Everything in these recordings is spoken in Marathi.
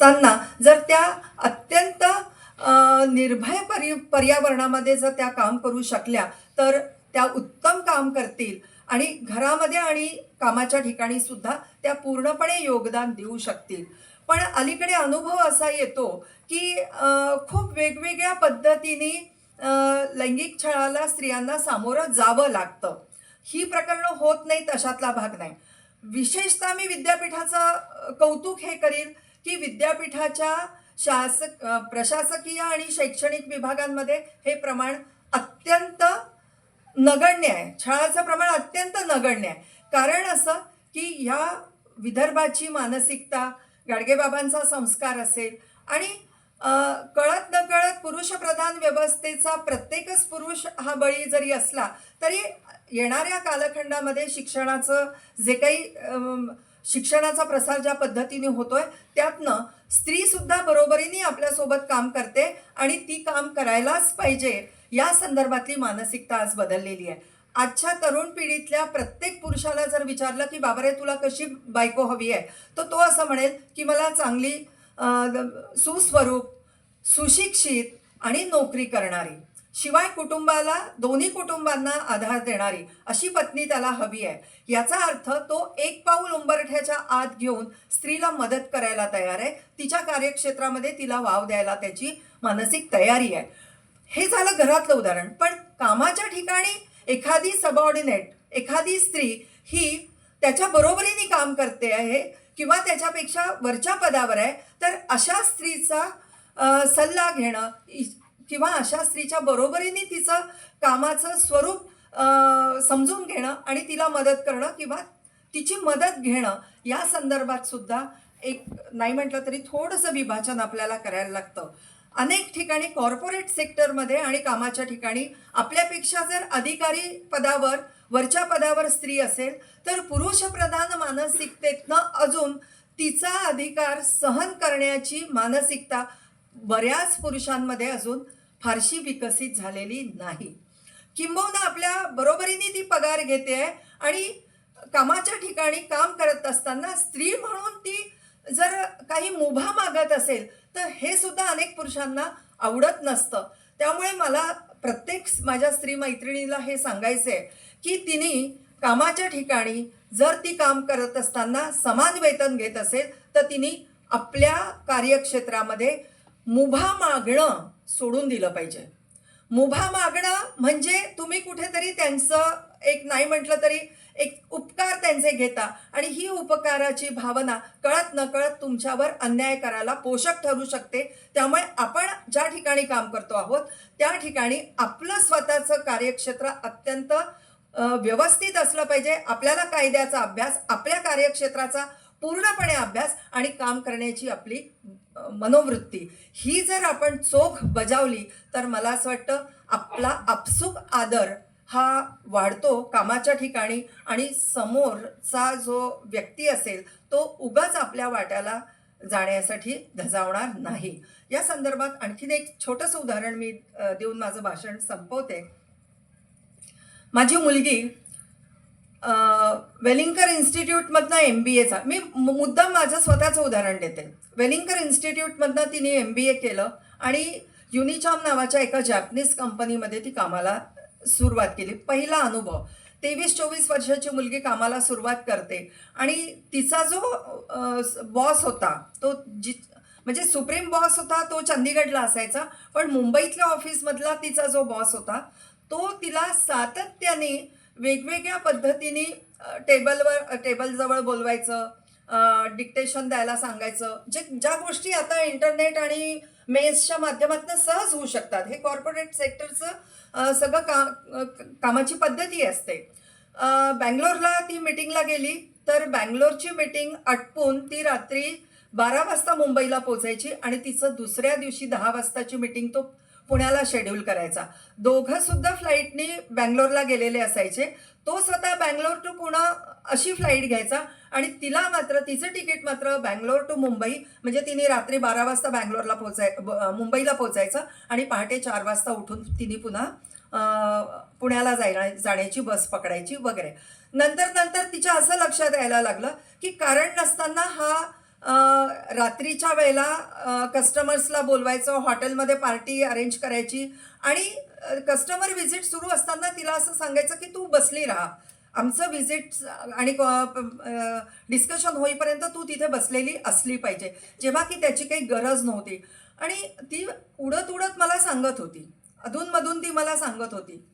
असताना जर त्या अत्यंत निर्भय परि पर्यावरणामध्ये जर त्या काम करू शकल्या तर त्या उत्तम काम करतील. आणि घरामध्ये आणि कामाच्या ठिकाणी सुद्धा त्या पूर्णपणे योगदान देऊ शकतील. पण अलीकडे अनुभव असा येतो की खूप वेगवेगळ्या पद्धतीने लैंगिक छळाला स्त्रियांना सामोरं जावं लागतं. ही प्रकरणं होत नाही तशातला भाग नाही. विशेषतः मी विद्यापीठाचं कौतुक हे करील की विद्यापीठाच्या शासक प्रशासकीय आणि शैक्षणिक विभागांमध्ये हे प्रमाण अत्यंत नगण्य आहे. छळाचं प्रमाण अत्यंत नगण्य आहे. कारण असं की ह्या विदर्भाची मानसिकता गाडगेबाबांचा संस्कार असेल आणि अ, कळत नकळत पुरुषप्रधान व्यवस्थेचा प्रत्येकच पुरुष हा बळी जरी असला तरी येणाऱ्या कालखंडामध्ये शिक्षणाचं जे काही शिक्षणाचा प्रसार ज्या पद्धतीने होतोय त्यातनं स्त्रीसुद्धा बरोबरीने आपल्यासोबत काम करते आणि ती काम करायलाच पाहिजे. या संदर्भातली मानसिकता आज बदललेली आहे. आजच्या तरुण पिढीतल्या प्रत्येक पुरुषाला जर विचारलं की बाबरे तुला कशी बायको हवी आहे? तर तो असं म्हणेल की मला चांगली सुस्वरूप सुशिक्षित आणि नोकरी करणारी. शिवाय कुटुंबाला दोन्ही कुटुंबांना आधार देणारी अशी पत्नी त्याला हवी आहे. याचा अर्थ तो एक पाऊल उंबरठ्याच्या आत घेऊन स्त्रीला मदत करायला तयार आहे. तिच्या कार्यक्षेत्रामध्ये तिला वाव द्यायला त्याची मानसिक तयारी आहे. हे झालं घरातलं उदाहरण. पण कामाच्या ठिकाणी एखादी सबऑर्डिनेट एखादी स्त्री ही त्याच्या बरोबरीने काम करते आहे किंवा त्याच्यापेक्षा वरच्या पदावर आहे तर अशा स्त्रीचा सल्ला घेणं इ- किंवा अशा स्त्रीच्या बरोबरीने तिचं कामाचं स्वरूप समजून घेणं आणि तिला मदत करणं किंवा तिची मदत घेणं या संदर्भात सुद्धा एक नाही म्हटलं तरी थोडंसं विभाजन आपल्याला करायला लागतं. अनेक ठिकाणी कॉर्पोरेट सेक्टरमध्ये आणि कामाच्या ठिकाणी आपल्यापेक्षा जर अधिकारी पदावर वरच्या पदावर स्त्री असेल तर पुरुषप्रधान मानसिकतेतनं अजून तिचा अधिकार सहन करण्याची मानसिकता बऱ्याच पुरुषांमध्ये अजून फारशी विकसित झालेली नाही. किंबहुना आपल्या बरोबरीने ती पगार घेते आहे आणि कामाच्या ठिकाणी काम करत असताना स्त्री म्हणून ती जर काही मुभा मागत असेल तर हे सुद्धा अनेक पुरुषांना आवडत नसतं. त्यामुळे मला प्रत्येक माझ्या स्त्री मैत्रिणीला हे सांगायचं आहे की तिने कामाच्या ठिकाणी जर ती काम करत असताना समान वेतन घेत असेल तर तिने आपल्या कार्यक्षेत्रामध्ये मुभा मागणं सोडून दिलं पाहिजे. मुभा मागणं म्हणजे तुम्ही कुठेतरी त्यांचं एक नाही म्हटलं तरी एक उपकार त्यांचे घेता आणि ही उपकाराची भावना कळत नकळत तुमच्यावर अन्याय करायला पोषक ठरू शकते. त्यामुळे आपण ज्या ठिकाणी काम करतो आहोत त्या ठिकाणी आपलं स्वतःचं कार्यक्षेत्र अत्यंत व्यवस्थित असलं पाहिजे. आपल्याला कायद्याचा अभ्यास आपल्या कार्यक्षेत्राचा पूर्णपणे अभ्यास आणि काम करण्याची आपली मनोवृत्ती. ही जर आपण चोख बजावली तर मला असं वाटतं आपला आपसूक आदर हा वाढतो कामाच्या ठिकाणी आणि समोरचा जो व्यक्ती असेल तो उगाच आपल्या वाट्याला जाण्यासाठी धजावणार नाही. या संदर्भात आणखीन एक छोटंसं उदाहरण मी देऊन माझं भाषण संपवते. माझी मुलगी वेलिंकर इन्स्टिट्यूटमधनं एम बी एचा मी मु- माझं स्वतःचं उदाहरण देते. वेलिंकर इन्स्टिट्यूटमधनं तिने एम बी ए केलं आणि युनिचॉम नावाच्या एका जॅपनीज कंपनीमध्ये ती कामाला सुरुवात केली. पहिला अनुभव. तेवीस चोवीस वर्षाची मुलगी कामाला सुरुवात करते आणि तिचा जो बॉस होता तो जि म्हणजे सुप्रीम बॉस होता तो चंदीगडला असायचा पण मुंबईतल्या ऑफिसमधला तिचा जो बॉस होता तो तिला सातत्याने वेगवेगळ्या पद्धतीने टेबलवर टेबलजवळ बोलवायचं डिक्टेशन द्यायला सांगायचं जे ज्या गोष्टी आता इंटरनेट आणि मेल्सच्या माध्यमातून सहज होऊ शकतात. हे कॉर्पोरेट सेक्टरचं सगळं का कामाची पद्धती असते. बँगलोरला ती मिटिंगला गेली तर बँगलोरची मिटिंग आटपून ती रात्री बारा वाजता मुंबईला पोचायची आणि तिचं दुसऱ्या दिवशी दहा वाजताची मिटिंग तो पुण्याला शेड्यूल करायचा. दोघं सुद्धा फ्लाईटनी बँगलोरला गेलेले असायचे. तो स्वतः बँगलोर टू पुणे अशी फ्लाईट घ्यायचा आणि तिला मात्र तिचं तिकीट मात्र बँगलोर टू मुंबई म्हणजे तिने रात्री बारा वाजता बँगलोरला पोचाय ब- मुंबईला पोचायचं आणि पहाटे चार वाजता उठून तिने पुन्हा पुण्याला जायला जाण्याची बस पकडायची वगैरे. नंतर नंतर तिच्या असं लक्षात यायला लागलं की कारण नसताना हा रात्रीच्या वेळेला कस्टमर्सला बोलवायचं हॉटेलमध्ये पार्टी अरेंज करायची आणि कस्टमर व्हिजिट सुरू असताना तिला असं सांगायचं की तू बसली राहा. आमचं व्हिजिट आणि डिस्कशन होईपर्यंत तू तिथे बसलेली असली पाहिजे. जेव्हा की त्याची काही गरज नव्हती. आणि ती उडत उडत मला सांगत होती. अधूनमधून ती मला सांगत होती.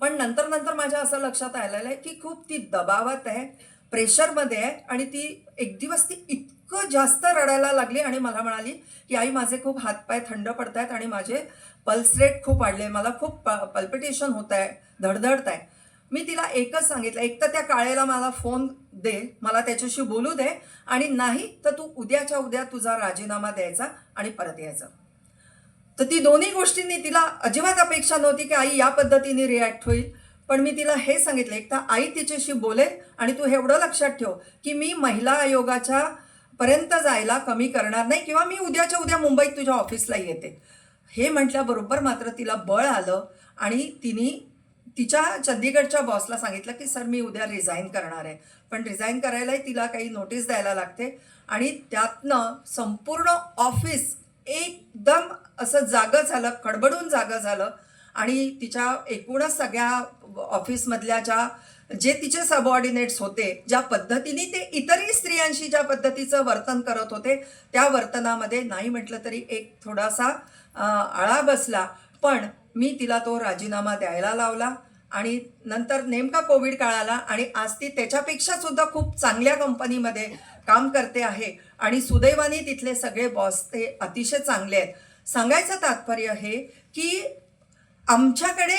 पण नंतर नंतर माझ्या असं लक्षात आलेलं आहे की खूप ती दबावात आहे. प्रेशरमध्ये आहे आणि ती एक दिवस ती इतकं जास्त रडायला लागली आणि मला म्हणाली की आई माझे खूप हातपाय थंड पडत आहेत आणि माझे पल्स रेट खूप वाढले मला खूप प पल्पिटेशन होत आहे धडधडत आहे मी तिला एकच सांगितलं एक तर त्या काळेला मला फोन दे मला त्याच्याशी बोलू दे आणि नाही तर तू उद्याच्या उद्या तुझा राजीनामा द्यायचा आणि परत यायचा. तर ती दोन्ही गोष्टींनी तिला अजिबात अपेक्षा नव्हती की आई या पद्धतीने रिॲक्ट होईल. पण मी तिला हे सांगितलं एक तर आई तिच्याशी बोलेल आणि तू एवढं लक्षात ठेव की मी महिला आयोगाच्या पर्यंत जायला कमी करणार नाही किंवा मी उद्याच्या उद्या मुंबईत तुझ्या ऑफिसला येते. हे म्हटल्याबरोबर मात्र तिला बळ आलं आणि तिने तिच्या चंदीगडच्या बॉसला सांगितलं की सर मी उद्या रिझाईन करणार आहे. पण रिझाईन करायलाही तिला काही नोटीस द्यायला लागते आणि त्यातनं संपूर्ण ऑफिस एकदम असं जागं झालं खडबडून जागं झालं आणि तिच्या एकूणच सगळ्या ऑफिसमधल्या ज्या जे तिचे सबऑर्डिनेट्स होते ज्या पद्धतीने ते इतरही स्त्रियांशी ज्या पद्धतीचं वर्तन करत होते त्या वर्तनामध्ये नाही म्हटलं तरी एक थोडासा आळा बसला. पण मी तिला तो राजीनामा द्यायला लावला आणि नंतर नेमका कोविड काळाला आणि आज ती त्याच्यापेक्षा सुद्धा खूप चांगल्या कंपनीमध्ये काम करते आहे आणि सुदैवाने तिथले सगळे बॉस ते अतिशय चांगले आहेत. सांगायचं तात्पर्य हे की आमच्याकडे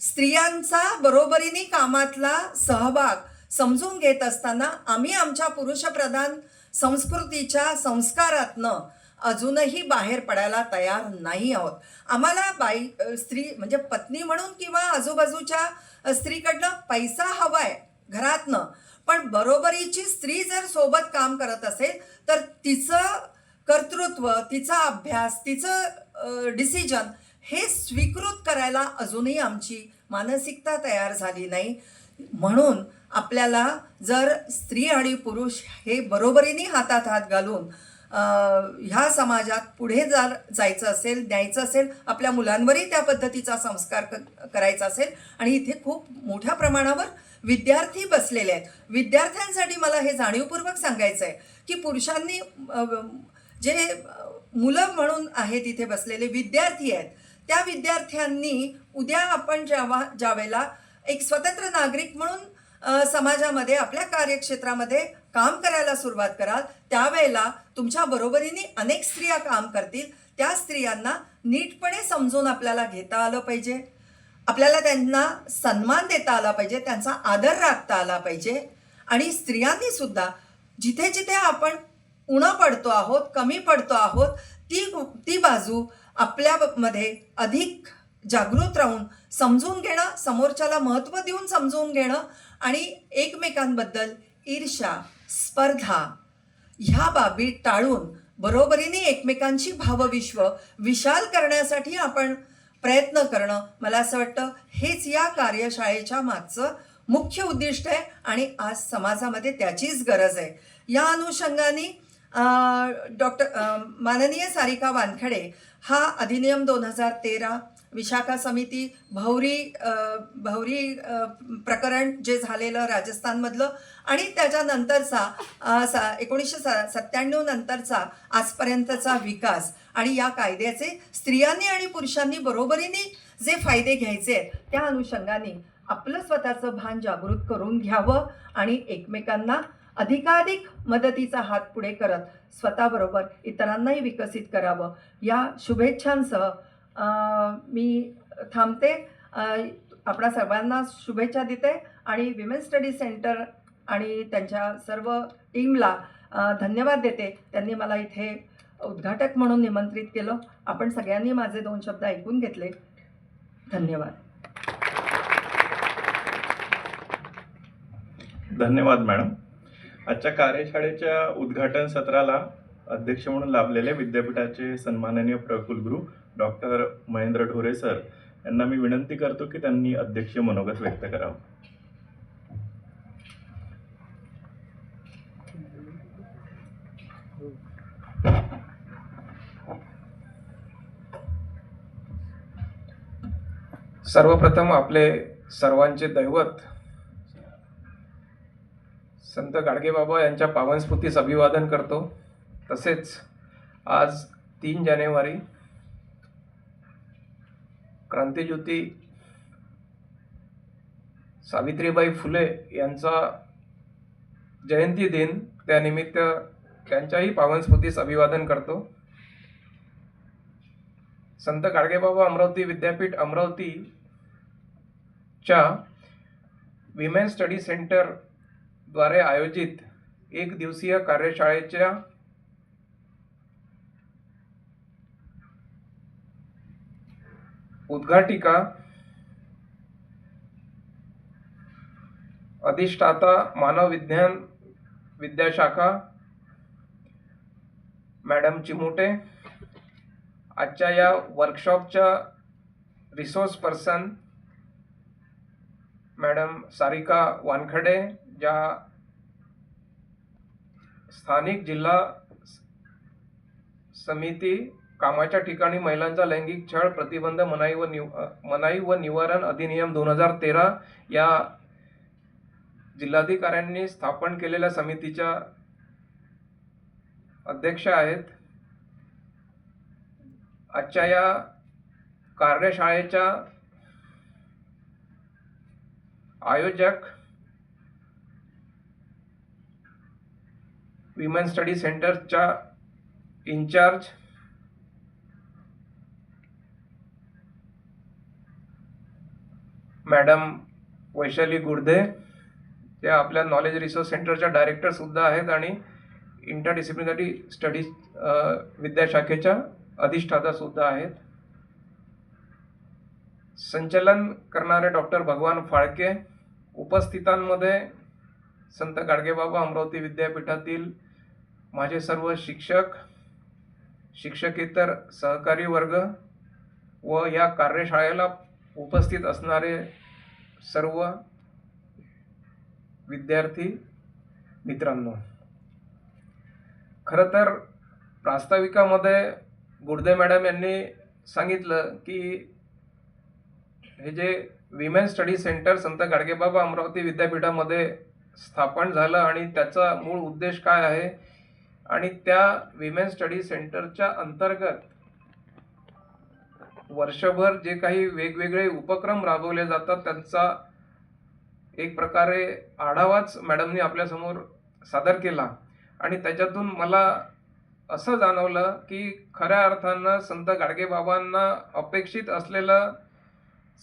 स्त्रियांचा बरोबरीने कामातला सहभाग समजून घेत असताना आम्ही आमच्या पुरुषप्रधान संस्कृतीच्या संस्कारातनं अजूनही बाहेर पडायला तयार नाही आहोत. आम्हाला बाई स्त्री म्हणजे पत्नी म्हणून किंवा आजूबाजूच्या स्त्रीकडनं पैसा हवाय घरातनं पण बरोबरीची स्त्री जर सोबत काम करत असेल तर तिचं कर्तृत्व तिचा अभ्यास तिचं डिसिजन हे स्वीकृत करायला अजूनही आमची मानसिकता तयार झाली नाही. म्हणून आपल्याला जर स्त्री आणि पुरुष हे बरोबरीने हातात हात घालून ह्या समाजात पुढे जर जायचं असेल न्यायचं असेल आपल्या मुलांवरही त्या पद्धतीचा संस्कार क करायचा असेल आणि इथे खूप मोठ्या प्रमाणावर विद्यार्थी बसलेले आहेत. विद्यार्थ्यांसाठी मला हे जाणीवपूर्वक सांगायचं आहे की पुरुषांनी जे मुलं म्हणून आहेत इथे बसलेले विद्यार्थी आहेत त्या विद्यार्थ्यांनी उद्या आपण जेव्हा ज्यावेळेला एक स्वतंत्र नागरिक म्हणून समाजामध्ये आपल्या कार्यक्षेत्रामध्ये काम करायला सुरुवात कराल त्यावेळेला तुमच्या बरोबरीने अनेक स्त्रिया काम करतील. त्या स्त्रियांना नीटपणे समजून आपल्याला घेता आलं पाहिजे. आपल्याला त्यांना सन्मान देता आला पाहिजे त्यांचा आदर राखता आला पाहिजे. आणि स्त्रियांनी सुद्धा जिथे जिथे आपण उणं पडतो आहोत कमी पडतो आहोत ती ती बाजू आपल्यामध्ये अधिक जागृत राहून समजून घेणं समोरच्याला महत्त्व देऊन समजून घेणं आणि एकमेकांबद्दल ईर्षा स्पर्धा ह्या बाबी टाळून बरोबरीने एकमेकांची भावविश्व विशाल करण्यासाठी आपण प्रयत्न करणं मला असं वाटतं. हेच या कार्यशाळेच्या मागचं मुख्य उद्दिष्ट आहे आणि आज समाजामध्ये त्याचीच गरज आहे. या अनुषंगाने डॉक्टर माननीय सारिका वानखडे हा अधिनियम दोन हजार तेरा विशाखा समिती भौरी भौरी प्रकरण जे झालेलं राजस्थानमधलं आणि त्याच्यानंतरचा सा एकोणीसशे सा सत्त्याण्णव नंतरचा आजपर्यंतचा विकास आणि या कायद्याचे स्त्रियांनी आणि पुरुषांनी बरोबरीने जे फायदे घ्यायचे आहेत त्या अनुषंगाने आपलं स्वतःचं भान जागृत करून घ्यावं आणि एकमेकांना अधिकाधिक मदतीचा हात पुढे करत स्वतःबरोबर इतरांनाही विकसित करावं. या शुभेच्छांसह मी थांबते. आपल्या आपणा सर्वांना शुभेच्छा देते आणि विमेन स्टडी सेंटर आणि त्यांच्या सर्व टीमला धन्यवाद देते. त्यांनी मला इथे उद्घाटक म्हणून निमंत्रित केलं. आपण सगळ्यांनी माझे दोन शब्द ऐकून घेतले. धन्यवाद. धन्यवाद मॅडम. आजच्या कार्यशाळेच्या उद्घाटन सत्राला अध्यक्ष म्हणून लाभलेले विद्यापीठाचे सन्माननीय प्रकुलगुरू डॉक्टर महेंद्र ढोरे सर. यांना मी विनंती करतो की त्यांनी अध्यक्ष मनोगत व्यक्त करावं. सर्वप्रथम आपले सर्वांचे दैवत संत गाडगेबाबा यांच्या पावनस्फूर्तीस अभिवादन करतो. तसेच आज तीन जानेवारी क्रांतीज्योती सावित्रीबाई फुले यांचा जयंती दिन त्यानिमित्त त्यांच्याही पावनस्फूर्तीस अभिवादन करतो. संत गाडगेबाबा अमरावती विद्यापीठ अमरावतीच्या विमेन स्टडी सेंटर द्वारे आयोजित एक दिवसीय कार्यशाळेच्या उद्घाटिका अधिष्ठाता मानव विज्ञान विद्याशाखा मॅडम चिमुटे आजच्या या वर्कशॉपच्या resource person madam Sarika Wankhede ज्या स्थानिक जिल्हा समिती कामाच्या ठिकाणी महिलांचा लैंगिक छळ प्रतिबंध मनाई व निव मनाई व निवारण अधिनियम दोन हजार तेरा या जिल्हाधिकाऱ्यांनी स्थापन केलेल्या समितीच्या अध्यक्ष आहेत. आजच्या या कार्यशाळेच्या आयोजक विमेन स्टडी सेंटरच्या इन्चार्ज मॅडम वैशाली गुर्दे. त्या आपल्या नॉलेज रिसोर्स सेंटरच्या डायरेक्टरसुद्धा आहेत आणि इंटरडिसिप्लिनरी स्टडीज विद्याशाखेच्या अधिष्ठातासुद्धा आहेत. संचलन करणारे डॉक्टर भगवान फाळके. उपस्थितांमध्ये संत गाडगेबाबा अमरावती विद्यापीठातील माझे सर्व शिक्षक शिक्षकेतर सहकारी वर्ग व या कार्यशाळेला उपस्थित असणारे सर्व विद्यार्थी मित्रांनो खरं तर प्रास्ताविकामध्ये गुडदे मॅडम यांनी सांगितलं की हे जे विमेन स्टडी सेंटर संत गाडगेबाबा अमरावती विद्यापीठामध्ये स्थापन झालं आणि त्याचा मूळ उद्देश काय आहे आणि त्या विमेन स्टडी सेंटरच्या अंतर्गत वर्षभर जे काही वेगवेगळे उपक्रम राबवले जातात त्यांचा एक प्रकारे आढावाच मॅडमनी आपल्यासमोर सादर केला. आणि त्याच्यातून मला असं जाणवलं की खऱ्या अर्थानं संत गाडगेबाबांना अपेक्षित असलेलं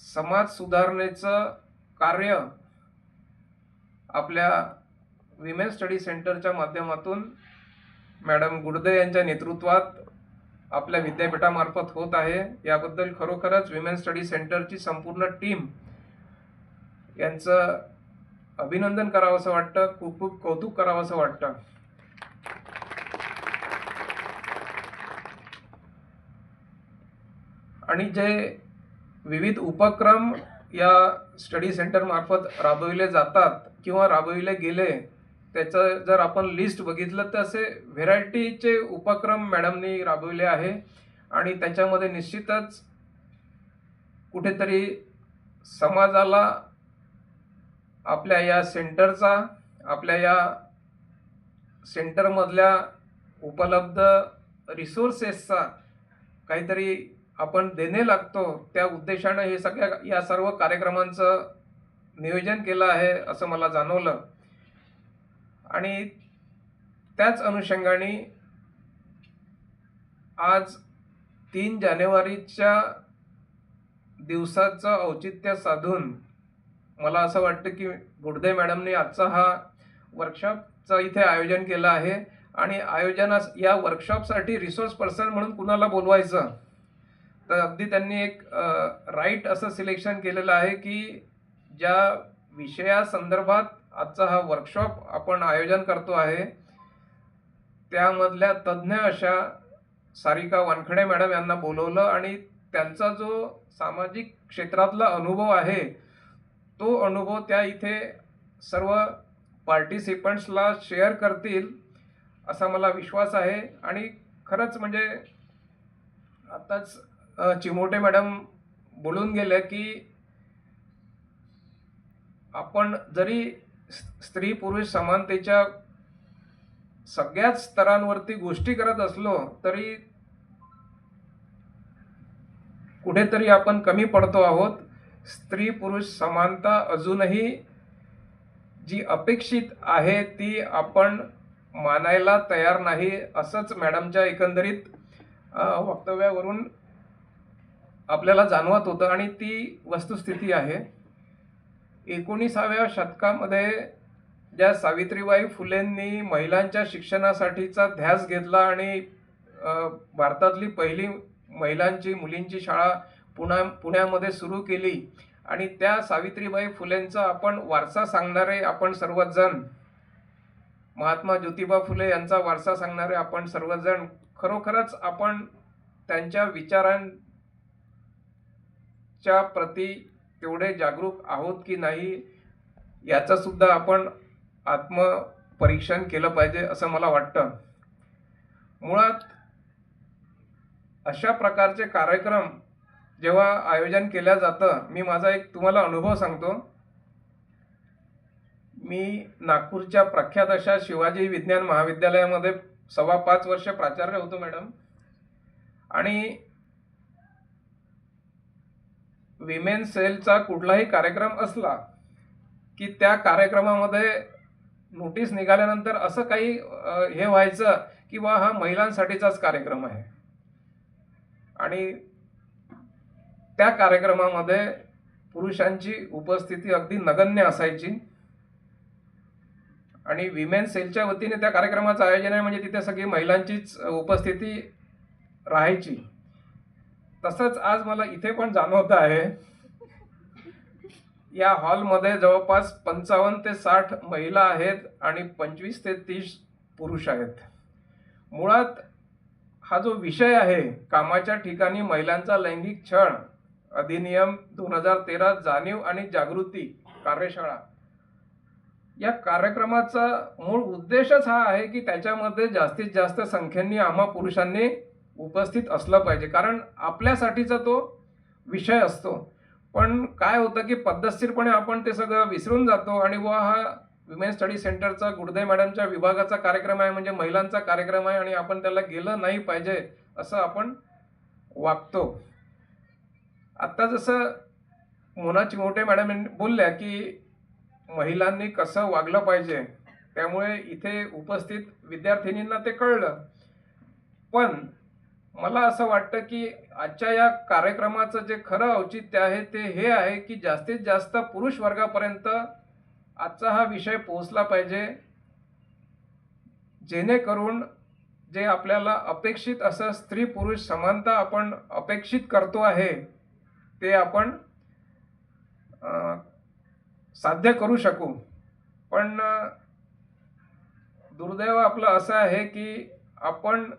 समाज सुधारणेचं कार्य आपल्या विमेन स्टडी सेंटरच्या माध्यमातून मॅडम गुडदे यांच्या नेतृत्वात आपल्या विद्यापीठामार्फत होत आहे. याबद्दल खरोखरच विमेन स्टडी सेंटरची संपूर्ण टीम यांचं अभिनंदन करावं असं वाटतं. खूप खूप कौतुक करावं असं वाटतं. आणि जे विविध उपक्रम या स्टडी सेंटरमार्फत राबविले जातात किंवा राबविले गेले त्याचं जर आपण लिस्ट बघितलं तर असे व्हेरायटीचे उपक्रम मॅडमनी राबविले आहे. आणि त्याच्यामध्ये निश्चितच कुठेतरी समाजाला आपल्या या सेंटरचा आपल्या या सेंटरमधल्या उपलब्ध रिसोर्सेसचा काहीतरी आपण देणे लागतो त्या उद्देशानं हे सगळ्या या सर्व कार्यक्रमांचं नियोजन केलं आहे असं मला जाणवलं. आणि त्याच अनुषंगाने आज तीन जानेवारीच्या दिवसाचं औचित्य साधून मला असं वाटतं की गुडदे मॅडमने आजचा हा वर्कशॉपचं इथे आयोजन केलं आहे आणि आयोजनास या वर्कशॉपसाठी रिसोर्स पर्सन म्हणून कुणाला बोलवायचं? तर अगदी त्यांनी एक राईट असं सिलेक्शन केलेलं आहे की ज्या विषयासंदर्भात आजचा हा वर्कशॉप आपण आयोजन करतो आहे. त्यामधल्या तज्ज्ञ अशा सारिका वानखडे मॅडम यांना बोलवलं आणि त्यांचा जो सामाजिक क्षेत्रातला अनुभव आहे तो अनुभव त्या इथे सर्व पार्टिसिपंट्सला शेअर करतील असा मला विश्वास आहे. आणि खरंच म्हणजे आताच चिमोटे मॅडम बोलून गेले की आपण जरी स्त्री पुरुष समानतेच्या सगळ्याच स्तरांवरती गोष्टी करत असलो तरी कुठेतरी आपण कमी पडतो आहोत. स्त्री पुरुष समानता अजूनही जी अपेक्षित आहे ती आपण मानायला तयार नाही असंच मॅडमच्या एकंदरीत वक्तव्यावरून आपल्याला जाणवत होतं आणि ती वस्तुस्थिती आहे. एकोणीसाव्या शतकामध्ये ज्या सावित्रीबाई फुलेंनी महिलांच्या शिक्षणासाठीचा ध्यास घेतला आणि भारतातली पहिली महिलांची मुलींची शाळा पुण्या पुण्यामध्ये सुरू केली आणि त्या सावित्रीबाई फुलेंचा आपण वारसा सांगणारे आपण सर्वजण महात्मा ज्योतिबा फुले यांचा वारसा सांगणारे आपण सर्वजण खरोखरच आपण त्यांच्या विचारांच्या प्रती तेवढे जागरूक आहोत की नाही याचं सुद्धा आपण आत्मपरीक्षण केलं पाहिजे असं मला वाटतं. मुळात अशा प्रकारचे कार्यक्रम जेव्हा आयोजन केलं जातं मी माझा एक तुम्हाला अनुभव सांगतो. मी नागपूरच्या प्रख्यात अशा शिवाजी विज्ञान महाविद्यालयामध्ये सव्वा पाच वर्ष प्राचार्य होतो मॅडम. आणि विमेन सेलचा कुठलाही कार्यक्रम असला की त्या कार्यक्रमामध्ये नोटीस निघाल्यानंतर असं काही हे व्हायचं की बा हा महिलांसाठीचाच कार्यक्रम आहे. आणि त्या कार्यक्रमामध्ये पुरुषांची उपस्थिती अगदी नगण्य असायची. आणि विमेन सेलच्या वतीने त्या कार्यक्रमाचं आयोजन आहे म्हणजे तिथे सगळी महिलांचीच उपस्थिती राहायची. तसंच आज मला इथे पण जाणवत आहे या हॉलमध्ये जवळपास पंचावन्न ते साठ महिला आहेत आणि पंचवीस ते तीस पुरुष आहेत. मुळात हा जो विषय आहे कामाच्या ठिकाणी महिलांचा लैंगिक छळ अधिनियम दोन हजार तेरा जाणीव आणि जागृती कार्यशाळा या कार्यक्रमाचा मूळ उद्देशच हा आहे की त्याच्यामध्ये जास्तीत जास्त संख्येने आम्हा पुरुषांनी उपस्थित असलं पाहिजे. कारण आपल्यासाठीचा तो विषय असतो. पण काय होतं की पद्धतशीरपणे आपण ते सगळं विसरून जातो आणि व हा विमेन स्टडी सेंटरचा गुडदे मॅडमच्या विभागाचा कार्यक्रम आहे म्हणजे महिलांचा कार्यक्रम आहे आणि आपण त्याला गेलं नाही पाहिजे असं आपण वागतो. आत्ता जसं मोना चिमोटे मॅडम बोलल्या की महिलांनी कसं वागलं पाहिजे त्यामुळे इथे उपस्थित विद्यार्थिनींना ते कळलं. पण मला असं वाटतं की आजच्या या कार्यक्रमाचं जे खरं औचित्य आहे ते हे आहे की जास्तीत जास्त पुरुष वर्गापर्यंत आजचा हा विषय पोहोचला पाहिजे जेणेकरून जे आपल्याला अपेक्षित असं स्त्री पुरुष समानता आपण अपेक्षित करतो आहे ते आपण साध्य करू शकू. पण दुर्दैव आपलं असं आहे की आपण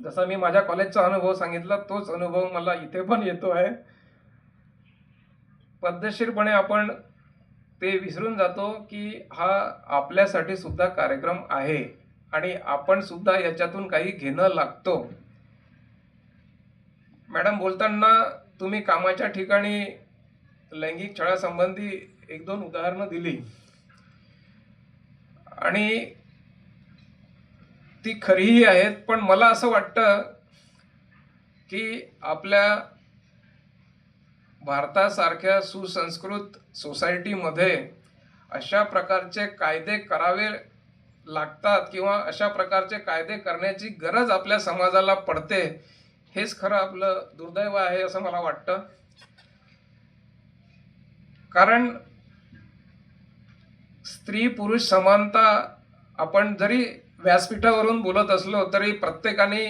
जसा मी माझ्या कॉलेजचा अनुभव सांगितला तोच अनुभव मला इथे पण येतो आहे. पद्धतशीरपणे आपण ते विसरून जातो की हा आपल्यासाठी सुद्धा कार्यक्रम आहे आणि आपण सुद्धा याच्यातून काही घेणं लागतो. मॅडम बोलताना तुम्ही कामाच्या ठिकाणी लैंगिक छळासंबंधी एक दोन उदाहरणं दिली. आणि ती खरीही आहेत पण मला असं वाटतं की आपल्या भारतासारख्या सुसंस्कृत सोसायटीमध्ये अशा प्रकारचे कायदे करावे लागतात किंवा अशा प्रकारचे कायदे करण्याची गरज आपल्या समाजाला पडते हेच खरं आपलं दुर्दैव आहे असं मला वाटतं. कारण स्त्री पुरुष समानता आपण जरी व्यासपीठावरून बोलत असलो तरी प्रत्येकाने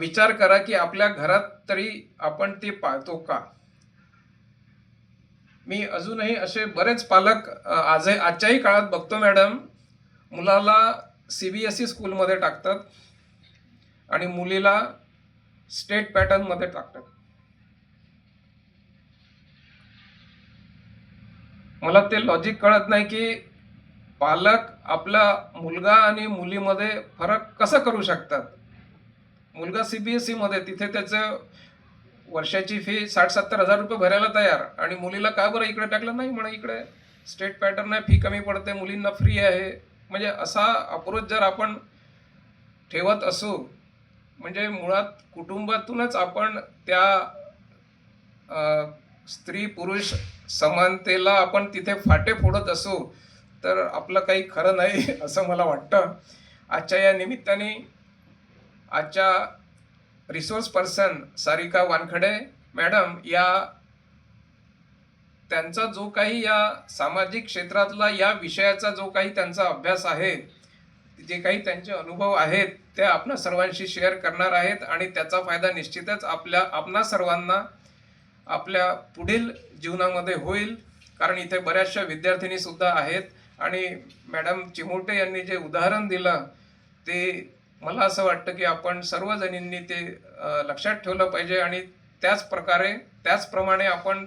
विचार करा की आपल्या घरात तरी आपण ते पाळतो का? मी अजूनही असे बरेच पालक आज आजच्याही काळात बघतो मॅडम. मुलाला सी बी एस ई स्कूलमध्ये टाकतात आणि मुलीला स्टेट पॅटर्नमध्ये टाकतात. मला ते लॉजिक कळत नाही की पालक आपला मुलगा आणि मुलीमध्ये फरक कसं करू शकतात? मुलगा सी बी एसमध्ये तिथे त्याचं वर्षाची फी साठ सत्तर हजार रुपये भरायला तयार. आणि मुलीला का बरं इकडे टाकलं? नाही म्हणा इकडे. स्टेट पॅटर्न आहे फी कमी पडते मुलींना फ्री आहे. म्हणजे असा अप्रोच जर आपण ठेवत असू म्हणजे मुळात कुटुंबातूनच आपण त्या स्त्री पुरुष समानतेला आपण तिथे फाटे फोडत असू तर आपलं काही खरं नाही असं मला वाटतं. आजच्या या निमित्ताने आजच्या resource person Sarika Wankhede madam या त्यांचा जो काही या सामाजिक क्षेत्रातला या विषयाचा जो काही त्यांचा अभ्यास आहे जे काही त्यांचे अनुभव आहेत ते आपणा सर्वांशी शेअर करणार आहेत आणि त्याचा फायदा निश्चितच आपल्या आपणा सर्वांना आपल्या पुढील जीवनामध्ये होईल. कारण इथे बऱ्याचशा विद्यार्थिनीसुद्धा आहेत. आणि मॅडम चिमोटे यांनी जे उदाहरण दिलं ते मला असं वाटतं की आपण सर्वजणींनी ते लक्षात ठेवलं पाहिजे आणि त्याच प्रकारे त्याचप्रमाणे आपण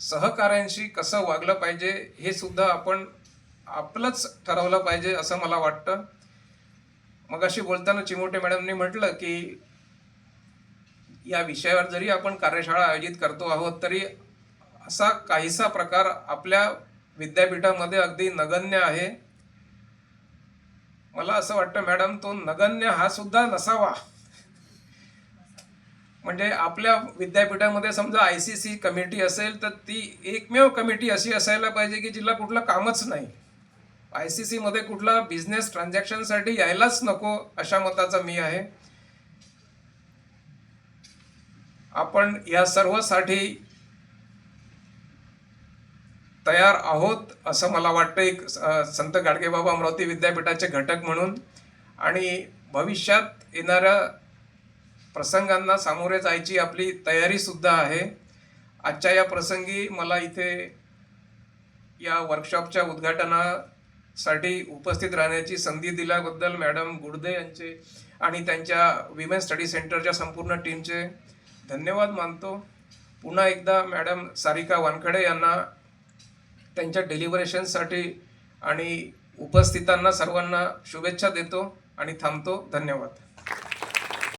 सहकाऱ्यांशी कसं वागलं पाहिजे हे सुद्धा आपण आपलंच ठरवलं पाहिजे असं मला वाटतं. मग अशी बोलताना चिमोटे मॅडमनी म्हटलं की या विषयावर जरी आपण कार्यशाळा आयोजित करतो आहोत तरी असा काहीसा प्रकार आपल्या विद्यापीठामध्ये अगदी नगण्य आहे. मला असं वाटतं मॅडम तो नगण्य हा सुद्धा नसावा. म्हणजे आपल्या विद्यापीठामध्ये समजा आय सी सी कमिटी असेल तर ती एकमेव कमिटी अशी असायला पाहिजे की जिला कुठलं कामच नाही. आय सी सीमध्ये कुठला बिझनेस ट्रान्झॅक्शनसाठी यायलाच नको अशा मताचा मी आहे. आपण या सर्वसाठी तयार आहोत असं मला वाटतं एक संत गाडगेबाबा अमरावती विद्यापीठाचे घटक म्हणून. आणि भविष्यात येणाऱ्या प्रसंगांना सामोरे जायची आपली तयारीसुद्धा आहे. आजच्या या प्रसंगी मला इथे या वर्कशॉपच्या उद्घाटनासाठी उपस्थित राहण्याची संधी दिल्याबद्दल मॅडम गुडदे यांचे आणि त्यांच्या विमेन स्टडी सेंटरच्या संपूर्ण टीमचे धन्यवाद मानतो. पुन्हा एकदा मॅडम सारिका वानखडे यांना त्यांच्या डेलिव्हरेशनसाठी आणि उपस्थितांना सर्वांना शुभेच्छा देतो आणि थांबतो. धन्यवाद.